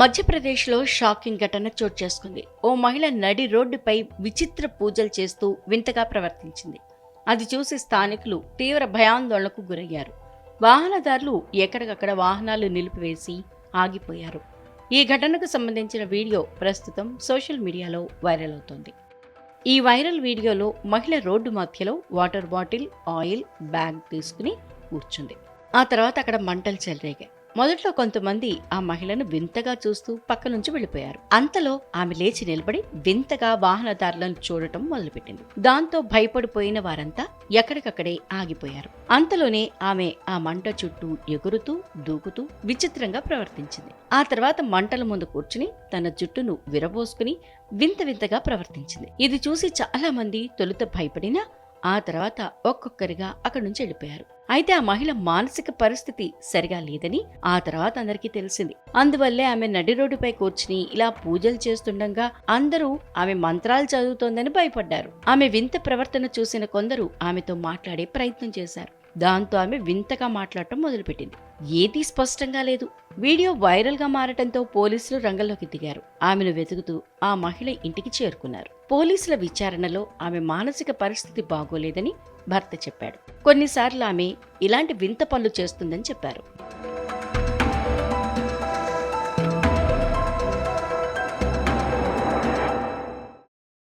మధ్యప్రదేశ్లో షాకింగ్ ఘటన చోటు చేసుకుంది. ఓ మహిళ నడి రోడ్డుపై విచిత్ర పూజలు చేస్తూ వింతగా ప్రవర్తించింది. అది చూసి స్థానికులు తీవ్ర భయాందోళనకు గురయ్యారు. వాహనదారులు ఎక్కడికక్కడ వాహనాలు నిలిపివేసి ఆగిపోయారు. ఈ ఘటనకు సంబంధించిన వీడియో ప్రస్తుతం సోషల్ మీడియాలో వైరల్ అవుతోంది. ఈ వైరల్ వీడియోలో మహిళ రోడ్డు మధ్యలో వాటర్ బాటిల్ ఆయిల్ బ్యాగ్ తీసుకుని కూర్చుంది. ఆ తర్వాత అక్కడ మంటలు చెలరేగాయి. మొదట్లో కొంతమంది ఆ మహిళను వింతగా చూస్తూ పక్క నుంచి వెళ్ళిపోయారు. అంతలో ఆమె లేచి నిలబడి వింతగా వాహనదారులను చూడటం మొదలుపెట్టింది. దాంతో భయపడిపోయిన వారంతా ఎక్కడికక్కడే ఆగిపోయారు. అంతలోనే ఆమె ఆ మంట చుట్టూ ఎగురుతూ దూకుతూ విచిత్రంగా ప్రవర్తించింది. ఆ తర్వాత మంటల ముందు కూర్చుని తన జుట్టును విరబోసుకుని వింత వింతగా ప్రవర్తించింది. ఇది చూసి చాలా మంది తొలుత భయపడినా ఆ తర్వాత ఒక్కొక్కరిగా అక్కడి నుంచి వెళ్ళిపోయారు. అయితే ఆ మహిళ మానసిక పరిస్థితి సరిగా లేదని ఆ తర్వాత అందరికీ తెలిసింది. అందువల్లే ఆమె నడి రోడ్డుపై కూర్చుని ఇలా పూజలు చేస్తుండగా అందరూ ఆమె మంత్రాలు చదువుతోందని భయపడ్డారు. ఆమె వింత ప్రవర్తన చూసిన కొందరు ఆమెతో మాట్లాడే ప్రయత్నం చేశారు. దాంతో ఆమె వింతగా మాట్లాడటం మొదలుపెట్టింది. ఏదీ స్పష్టంగా లేదు. వీడియో వైరల్గా మారటంతో పోలీసులు రంగంలోకి దిగారు. ఆమెను వెతుకుతూ ఆ మహిళ ఇంటికి చేరుకున్నారు. పోలీసుల విచారణలో ఆమె మానసిక పరిస్థితి బాగోలేదని భర్త చెప్పాడు. కొన్నిసార్లు ఆమె ఇలాంటి వింత పనులు చేస్తుందని చెప్పారు.